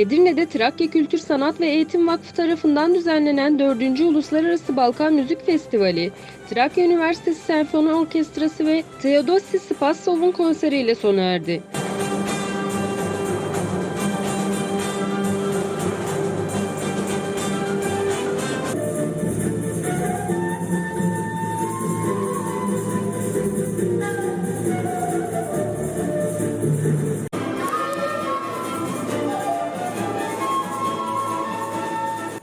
Edirne'de Trakya Kültür Sanat ve Eğitim Vakfı tarafından düzenlenen 4. Uluslararası Balkan Müzik Festivali, Trakya Üniversitesi Senfoni Orkestrası ve Theodosi Spassov'un konseriyle sona erdi.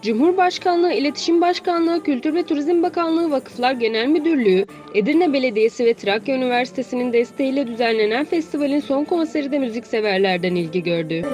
Cumhurbaşkanlığı, İletişim Başkanlığı, Kültür ve Turizm Bakanlığı, Vakıflar Genel Müdürlüğü, Edirne Belediyesi ve Trakya Üniversitesi'nin desteğiyle düzenlenen festivalin son konseri de müzikseverlerden ilgi gördü.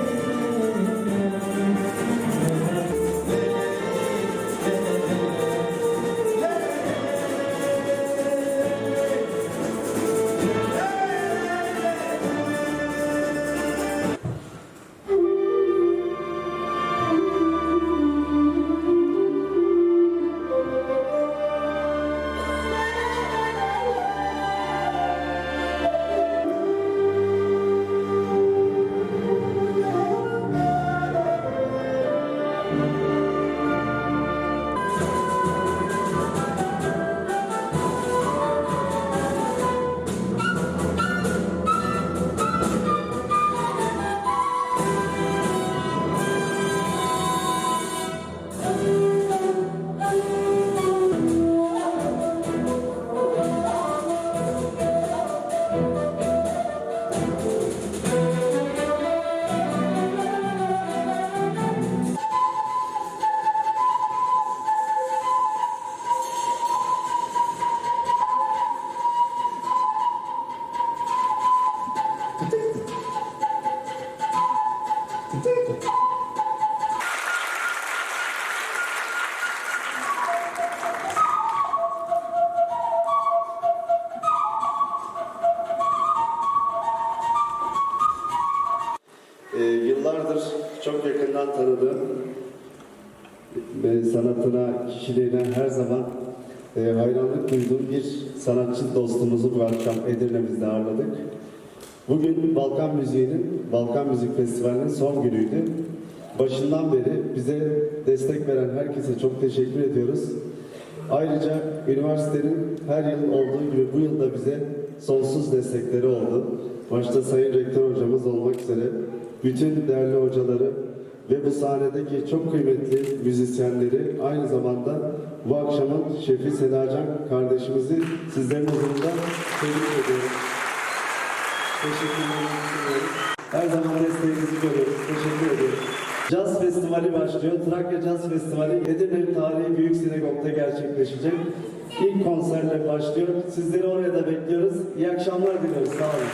Ee, yıllardır çok yakından tanıdığım sanatına, kişiliğine her zaman e, hayranlık duyduğum bir sanatçı dostumuzu bu akşam Edirne'mizde ağırladık. Bugün Balkan Müziği'nin, Balkan Müzik Festivali'nin son günüydü. Başından beri bize destek veren herkese çok teşekkür ediyoruz. Ayrıca üniversitenin her yıl olduğu gibi bu yıl da bize sonsuz destekleri oldu. Başta Sayın Rektör hocamız olmak üzere bütün değerli hocaları ve bu sahnedeki çok kıymetli müzisyenleri aynı zamanda bu akşamın şefi Sedacan kardeşimizi sizlerin huzurunda tebrik ediyorum. Her zaman desteğinizi görüyoruz. Teşekkür ediyorum. Caz Festivali başlıyor. Trakya Caz Festivali Edirne Tarihi Büyük Sinagog'da gerçekleşecek. İlk konserle başlıyor. Sizleri oraya da bekliyoruz. İyi akşamlar diliyoruz. Sağ olun.